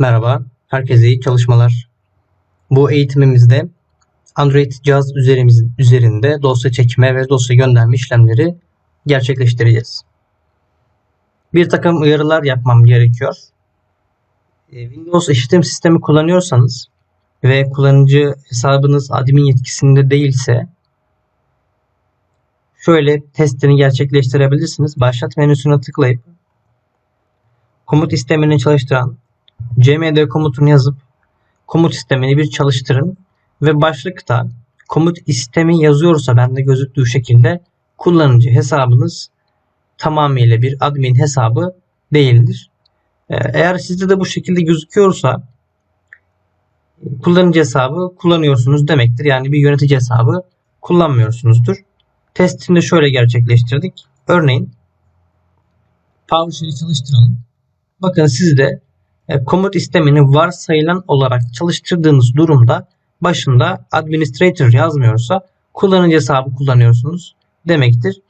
Merhaba, herkese iyi çalışmalar. Bu eğitimimizde Android cihaz üzerimizin üzerinde dosya çekme ve dosya gönderme işlemleri gerçekleştireceğiz. Bir takım uyarılar yapmam gerekiyor. Ee, Windows işletim sistemi kullanıyorsanız ve kullanıcı hesabınız admin yetkisinde değilse şöyle testini gerçekleştirebilirsiniz. Başlat menüsüne tıklayıp komut istemini çalıştıran cmd komutunu yazıp komut istemini bir çalıştırın ve başlıkta komut istemi yazıyorsa bende gözüktüğü şekilde kullanıcı hesabınız tamamıyla bir admin hesabı değildir. Ee, Eğer sizde de bu şekilde gözüküyorsa kullanıcı hesabı kullanıyorsunuz demektir. Yani bir yönetici hesabı kullanmıyorsunuzdur. Testini şöyle gerçekleştirdik. Örneğin PowerShell'i çalıştıralım. Bakın sizde komut istemini varsayılan olarak çalıştırdığınız durumda başında administrator yazmıyorsa kullanıcı hesabı kullanıyorsunuz demektir.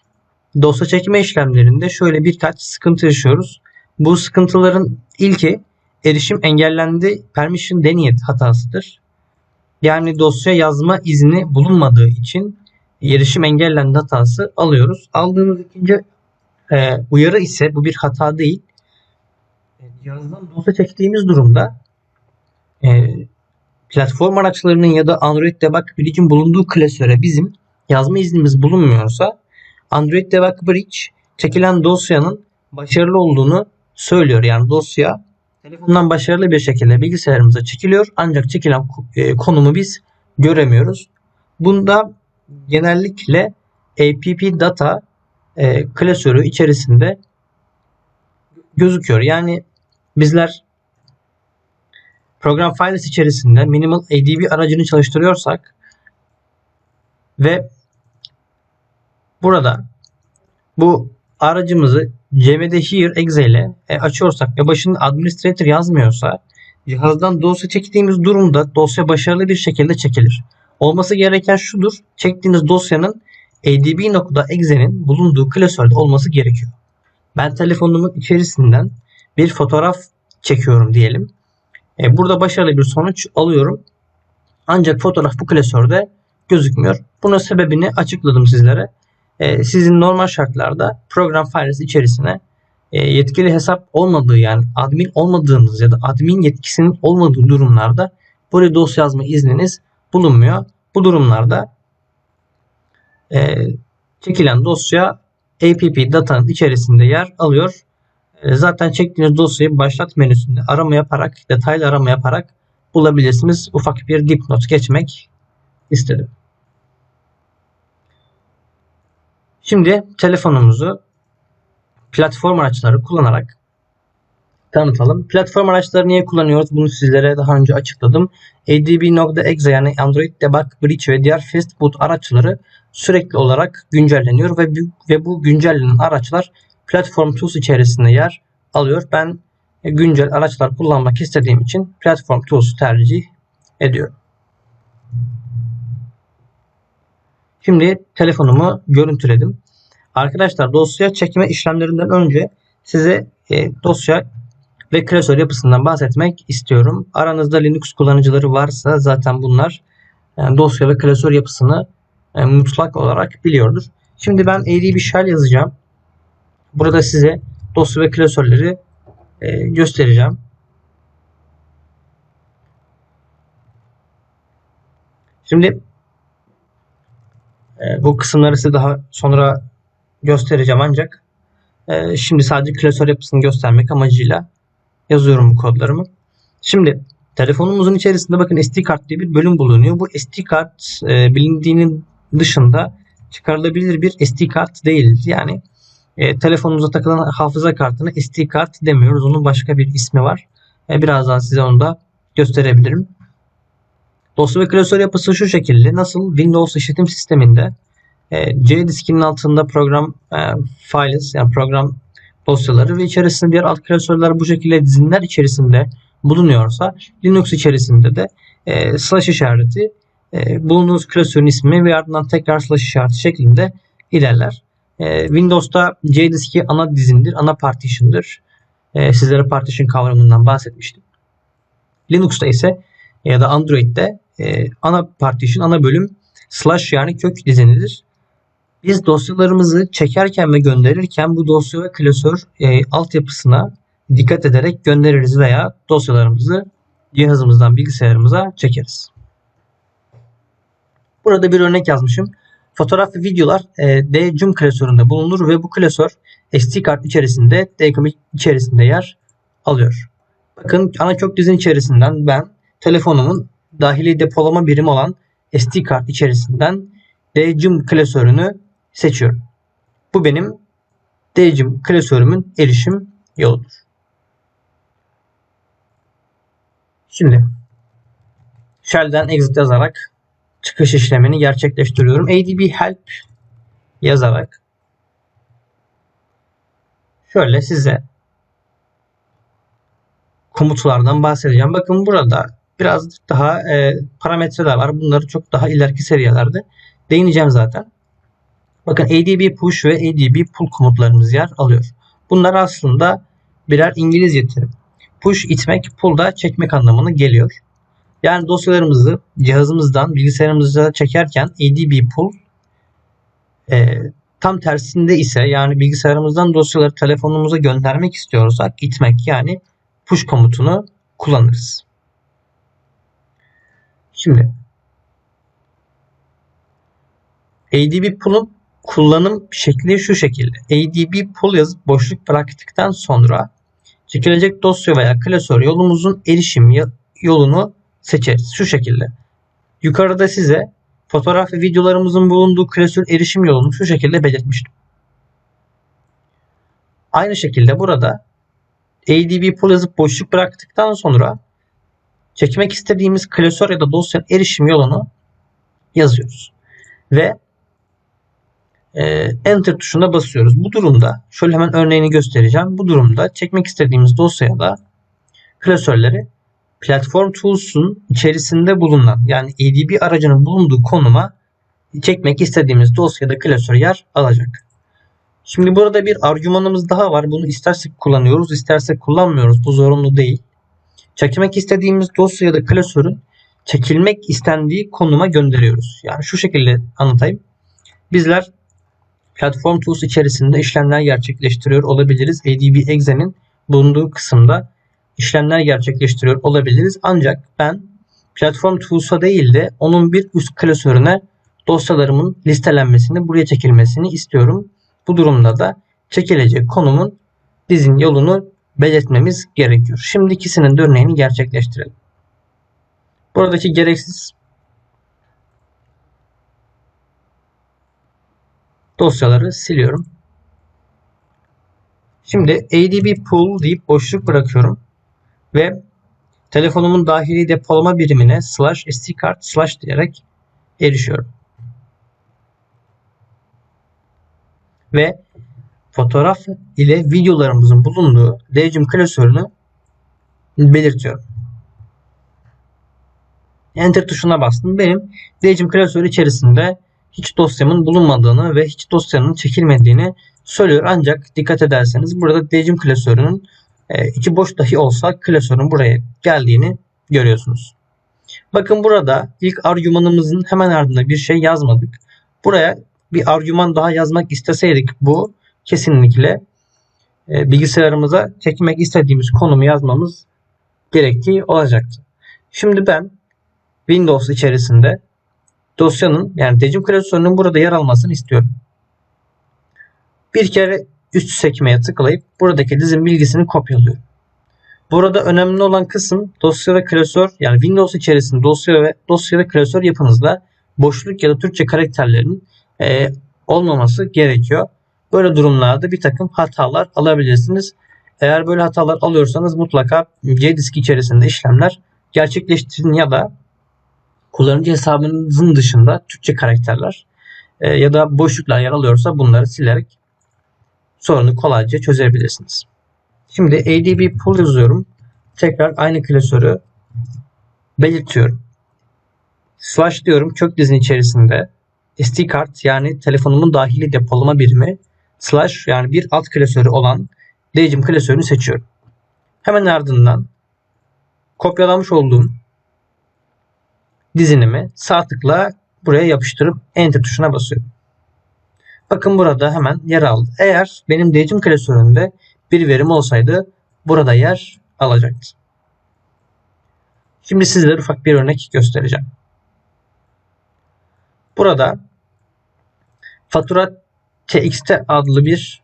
Dosya çekme işlemlerinde şöyle birkaç sıkıntı yaşıyoruz. Bu sıkıntıların ilki erişim engellendi permission denied hatasıdır. Yani dosya yazma izni bulunmadığı için erişim engellendi hatası alıyoruz. Aldığımız ikinci e, uyarı ise bu bir hata değil. E, Cihazdan dosya çektiğimiz durumda e, platform araçlarının ya da Android Debug Bridge'in bulunduğu klasöre bizim yazma iznimiz bulunmuyorsa Android Debug Bridge çekilen dosyanın başarılı olduğunu söylüyor. Yani dosya telefondan başarılı bir şekilde bilgisayarımıza çekiliyor ancak çekilen e, konumu biz göremiyoruz. Bunda genellikle app data e, klasörü içerisinde gözüküyor. Yani bizler program files içerisinde minimal ADB aracını çalıştırıyorsak ve burada bu aracımızı cmd here exe ile açıyorsak ve başında administrator yazmıyorsa cihazdan dosya çektiğimiz durumda dosya başarılı bir şekilde çekilir. Olması gereken şudur. Çektiğiniz dosyanın adb.exe'nin bulunduğu klasörde olması gerekiyor. Ben telefonumun içerisinden bir fotoğraf çekiyorum diyelim. E, burada başarılı bir sonuç alıyorum. Ancak fotoğraf bu klasörde gözükmüyor. Bunun sebebini açıkladım sizlere. E, sizin normal şartlarda program files içerisine e, yetkili hesap olmadığı yani admin olmadığınız ya da admin yetkisinin olmadığı durumlarda buraya dosya yazma izniniz bulunmuyor. Bu durumlarda e, çekilen dosya app datanın içerisinde yer alıyor. E, zaten çektiğiniz dosyayı başlat menüsünde arama yaparak, detaylı arama yaparak bulabilirsiniz. Ufak bir dipnot geçmek istedim. Şimdi telefonumuzu platform araçları kullanarak tanıtalım. Platform araçları niye kullanıyoruz? Bunu sizlere daha önce açıkladım. ADB.exe yani Android Debug Bridge ve diğer fastboot araçları sürekli olarak güncelleniyor ve, ve bu güncellenen araçlar Platform Tools içerisinde yer alıyor. Ben güncel araçlar kullanmak istediğim için Platform Tools'u tercih ediyorum. Şimdi telefonumu görüntüledim. Arkadaşlar dosya çekme işlemlerinden önce size e, dosya ve klasör yapısından bahsetmek istiyorum. Aranızda Linux kullanıcıları varsa zaten bunlar e, dosya ve klasör yapısını e, mutlak olarak biliyordur. Şimdi ben AD shell yazacağım. Burada size dosya ve klasörleri e, göstereceğim. Şimdi bu kısımları size daha sonra göstereceğim ancak şimdi sadece klasör yapısını göstermek amacıyla yazıyorum kodlarımı. Şimdi telefonumuzun içerisinde bakın SD kart diye bir bölüm bulunuyor. Bu SD kart e, bilindiğinin dışında çıkarılabilir bir SD kart değil. Yani e, telefonumuza takılan hafıza kartına SD kart demiyoruz. Onun başka bir ismi var. E, birazdan size onu da gösterebilirim. Dosya ve klasör yapısı şu şekilde. Nasıl Windows işletim sisteminde e, C diskinin altında program e, files yani program dosyaları ve içerisinde diğer alt klasörler bu şekilde dizinler içerisinde bulunuyorsa Linux içerisinde de e, slash işareti e, bulunduğunuz klasörün ismi ve ardından tekrar slash işareti şeklinde ilerler. E, Windows'ta C diski ana dizindir, ana partition'dır. E, sizlere partition kavramından bahsetmiştim. Linux'ta ise ya da Android'de e, ana partition, ana bölüm slash yani kök dizinidir. Biz dosyalarımızı çekerken ve gönderirken bu dosya ve klasör e, altyapısına dikkat ederek göndeririz veya dosyalarımızı cihazımızdan bilgisayarımıza çekeriz. Burada bir örnek yazmışım. Fotoğraf ve videolar e, DCUM klasöründe bulunur ve bu klasör SD kart içerisinde DCUM içerisinde yer alıyor. Bakın ana kök dizin içerisinden ben telefonumun dahili depolama birimi olan SD kart içerisinden DCUM klasörünü seçiyorum. Bu benim DCUM klasörümün erişim yoludur. Şimdi shell'den exit yazarak çıkış işlemini gerçekleştiriyorum. adb help yazarak şöyle size komutlardan bahsedeceğim. Bakın burada biraz daha e, parametreler var. Bunları çok daha ileriki seviyelerde değineceğim zaten. Bakın adb push ve adb pull komutlarımız yer alıyor. Bunlar aslında birer İngilizce terim. Push itmek, pull da çekmek anlamına geliyor. Yani dosyalarımızı cihazımızdan bilgisayarımıza çekerken adb pull e, tam tersinde ise yani bilgisayarımızdan dosyaları telefonumuza göndermek istiyorsak itmek yani push komutunu kullanırız. Şimdi adb pull'un kullanım şekli şu şekilde. adb pull yazıp boşluk bıraktıktan sonra çekilecek dosya veya klasör yolumuzun erişim yolunu seçeriz. Şu şekilde. Yukarıda size fotoğraf ve videolarımızın bulunduğu klasör erişim yolunu şu şekilde belirtmiştim. Aynı şekilde burada adb pull yazıp boşluk bıraktıktan sonra çekmek istediğimiz klasör ya da dosyanın erişim yolunu yazıyoruz. Ve enter tuşuna basıyoruz. Bu durumda şöyle hemen örneğini göstereceğim. Bu durumda çekmek istediğimiz dosyaya da klasörleri Platform Tools'un içerisinde bulunan yani ADB aracının bulunduğu konuma çekmek istediğimiz dosyada klasör yer alacak. Şimdi burada bir argümanımız daha var. Bunu istersek kullanıyoruz, istersek kullanmıyoruz. Bu zorunlu değil. Çekmek istediğimiz dosya ya da klasörün çekilmek istendiği konuma gönderiyoruz. Yani şu şekilde anlatayım. Bizler Platform Tools içerisinde işlemler gerçekleştiriyor olabiliriz. ADB Exe'nin bulunduğu kısımda işlemler gerçekleştiriyor olabiliriz. Ancak ben Platform Tools'a değil de onun bir üst klasörüne dosyalarımın listelenmesini, buraya çekilmesini istiyorum. Bu durumda da çekilecek konumun dizin yolunu belirtmemiz gerekiyor. Şimdi ikisinin de örneğini gerçekleştirelim. Buradaki gereksiz dosyaları siliyorum. Şimdi adb pool deyip boşluk bırakıyorum ve telefonumun dahili depolama birimine slash sd kart slash diyerek erişiyorum. Ve fotoğraf ile videolarımızın bulunduğu DCIM klasörünü belirtiyorum. Enter tuşuna bastım. Benim DCIM klasörü içerisinde hiç dosyamın bulunmadığını ve hiç dosyanın çekilmediğini söylüyor. Ancak dikkat ederseniz burada DCIM klasörünün e, içi boş dahi olsa klasörün buraya geldiğini görüyorsunuz. Bakın burada ilk argümanımızın hemen ardında bir şey yazmadık. Buraya bir argüman daha yazmak isteseydik bu kesinlikle e, bilgisayarımıza çekmek istediğimiz konumu yazmamız gerektiği olacaktı. Şimdi ben Windows içerisinde dosyanın yani decim klasörünün burada yer almasını istiyorum. Bir kere üst sekmeye tıklayıp buradaki dizin bilgisini kopyalıyorum. Burada önemli olan kısım dosya ve klasör yani Windows içerisinde dosya ve dosya ve klasör yapınızda boşluk ya da Türkçe karakterlerin e, olmaması gerekiyor. Böyle durumlarda bir takım hatalar alabilirsiniz. Eğer böyle hatalar alıyorsanız mutlaka C disk içerisinde işlemler gerçekleştirin ya da kullanıcı hesabınızın dışında Türkçe karakterler e, ya da boşluklar yer alıyorsa bunları silerek sorunu kolayca çözebilirsiniz. Şimdi adb pull yazıyorum. Tekrar aynı klasörü belirtiyorum. Slash diyorum kök dizin içerisinde SD kart yani telefonumun dahili depolama birimi slash yani bir alt klasörü olan DCIM klasörünü seçiyorum. Hemen ardından kopyalamış olduğum dizinimi sağ tıkla buraya yapıştırıp Enter tuşuna basıyorum. Bakın burada hemen yer aldı. Eğer benim Decim klasöründe bir verim olsaydı burada yer alacaktı. Şimdi sizlere ufak bir örnek göstereceğim. Burada fatura txt adlı bir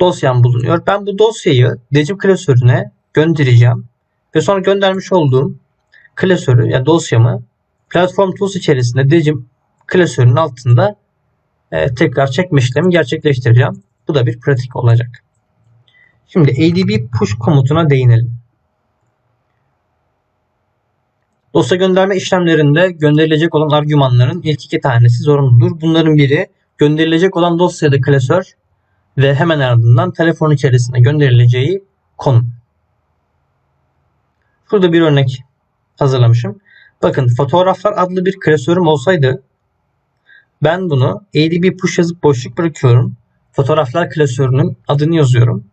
dosyam bulunuyor. Ben bu dosyayı Decim klasörüne göndereceğim ve sonra göndermiş olduğum klasörü ya yani dosyamı Platform Tools içerisinde Decim klasörünün altında e, tekrar çekme işlemi gerçekleştireceğim. Bu da bir pratik olacak. Şimdi adb push komutuna değinelim. Dosya gönderme işlemlerinde gönderilecek olan argümanların ilk iki tanesi zorunludur. Bunların biri gönderilecek olan dosyada klasör ve hemen ardından telefon içerisinde gönderileceği konum. Burada bir örnek hazırlamışım. Bakın fotoğraflar adlı bir klasörüm olsaydı ben bunu adb push yazıp boşluk bırakıyorum. Fotoğraflar klasörünün adını yazıyorum.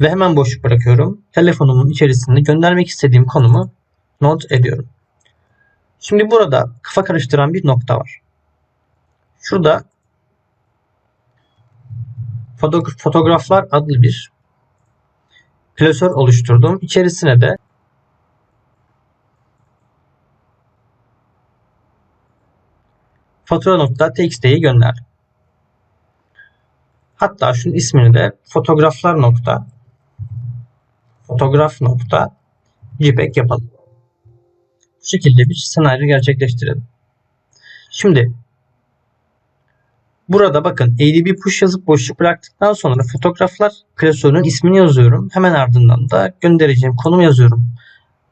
Ve hemen boşluk bırakıyorum. Telefonumun içerisinde göndermek istediğim konumu not ediyorum. Şimdi burada kafa karıştıran bir nokta var. Şurada fotoğraflar adlı bir klasör oluşturdum. İçerisine de fatura.txt'yi gönder. Hatta şunun ismini de fotoğraflar nokta fotoğraf nokta jpeg yapalım. Bu şekilde bir senaryo gerçekleştirelim. Şimdi burada bakın adb push yazıp boşluk bıraktıktan sonra fotoğraflar klasörünün ismini yazıyorum. Hemen ardından da göndereceğim konum yazıyorum.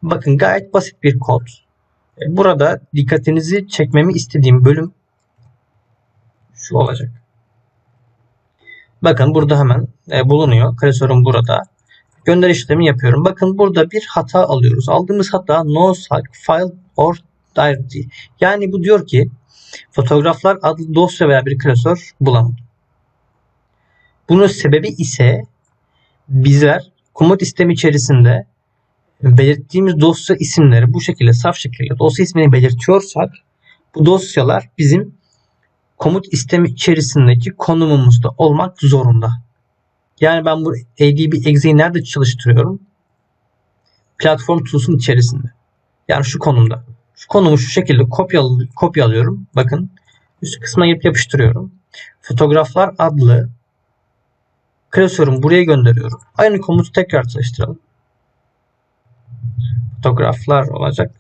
Bakın gayet basit bir kod. E, burada dikkatinizi çekmemi istediğim bölüm şu olacak. Bakın burada hemen e, bulunuyor. Klasörüm burada. Gönder işlemi yapıyorum. Bakın burada bir hata alıyoruz. Aldığımız hata no file or directory. Yani bu diyor ki fotoğraflar adlı dosya veya bir klasör bulamadım. Bunun sebebi ise bizler komut sistemi içerisinde belirttiğimiz dosya isimleri bu şekilde saf şekilde dosya ismini belirtiyorsak bu dosyalar bizim komut istemi içerisindeki konumumuzda olmak zorunda. Yani ben bu ADB exe'yi nerede çalıştırıyorum? Platform tools'un içerisinde. Yani şu konumda. Şu konumu şu şekilde kopyal kopyalıyorum. Bakın üst kısmına gelip yapıştırıyorum. Fotoğraflar adlı klasörümü buraya gönderiyorum. Aynı komutu tekrar çalıştıralım. Fotoğraflar olacak.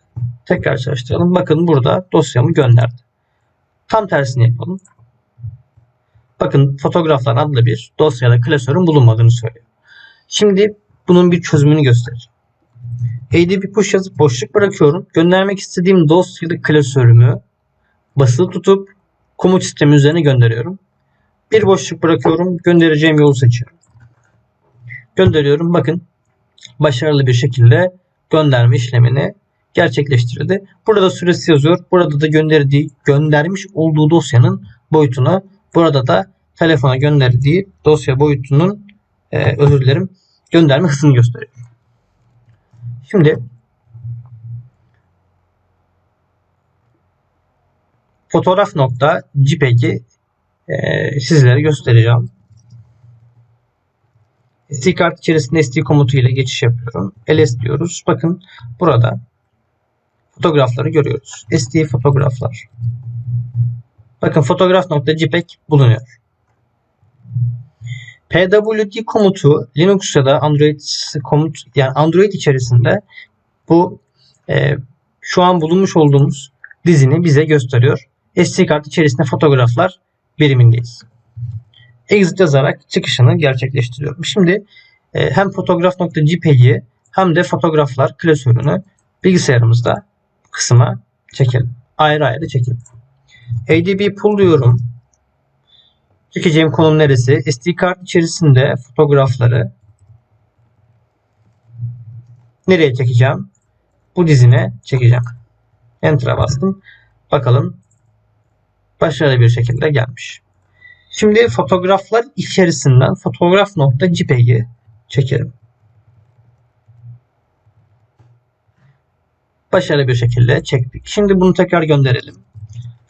Tekrar çalıştıralım. Bakın burada dosyamı gönderdi. Tam tersini yapalım. Bakın fotoğraflar adlı bir dosyada klasörün bulunmadığını söylüyor. Şimdi bunun bir çözümünü göstereceğim. ADB push yazıp boşluk bırakıyorum. Göndermek istediğim dosyada klasörümü basılı tutup komut sistemi üzerine gönderiyorum. Bir boşluk bırakıyorum. Göndereceğim yolu seçiyorum. Gönderiyorum. Bakın başarılı bir şekilde gönderme işlemini gerçekleştirildi. Burada süresi yazıyor. Burada da gönderdiği, göndermiş olduğu dosyanın boyutunu burada da telefona gönderdiği dosya boyutunun e, özür dilerim gönderme hızını gösteriyor. Şimdi fotoğraf nokta JPEG'i e, sizlere göstereceğim. SD kart içerisinde SD komutu ile geçiş yapıyorum. ls diyoruz. Bakın burada fotoğrafları görüyoruz. SD fotoğraflar. Bakın fotoğraf.jpeg bulunuyor. pwd komutu Linux ya da Android komut yani Android içerisinde bu e, şu an bulunmuş olduğumuz dizini bize gösteriyor. SD kart içerisinde fotoğraflar birimindeyiz. Exit yazarak çıkışını gerçekleştiriyorum. Şimdi e, hem fotoğraf.jpg'i hem de fotoğraflar klasörünü bilgisayarımızda kısma çekelim. Ayrı ayrı çekelim. ADB pull diyorum. Çekeceğim konum neresi? SD kart içerisinde fotoğrafları nereye çekeceğim? Bu dizine çekeceğim. Enter'a bastım. Bakalım başarılı bir şekilde gelmiş. Şimdi fotoğraflar içerisinden fotoğraf nokta JPEG'i çekelim. Başarılı bir şekilde çektik. Şimdi bunu tekrar gönderelim.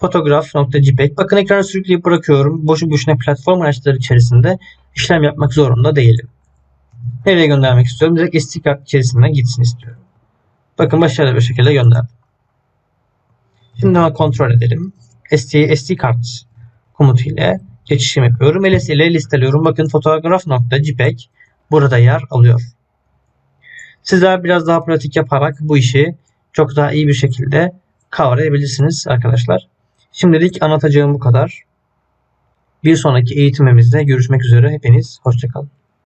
Fotoğraf.jpeg. Bakın ekranı sürükleyip bırakıyorum. Boşu boşuna platform araçları içerisinde işlem yapmak zorunda değilim. Nereye göndermek istiyorum? Direkt SD kart içerisinde gitsin istiyorum. Bakın başarılı bir şekilde gönderdim. Şimdi hemen kontrol edelim. SD, SD kart komutu ile geçişim yapıyorum. LS ile listeliyorum. Bakın fotoğraf.jpeg burada yer alıyor. Sizler biraz daha pratik yaparak bu işi çok daha iyi bir şekilde kavrayabilirsiniz arkadaşlar. Şimdilik anlatacağım bu kadar. Bir sonraki eğitimimizde görüşmek üzere. Hepiniz hoşçakalın.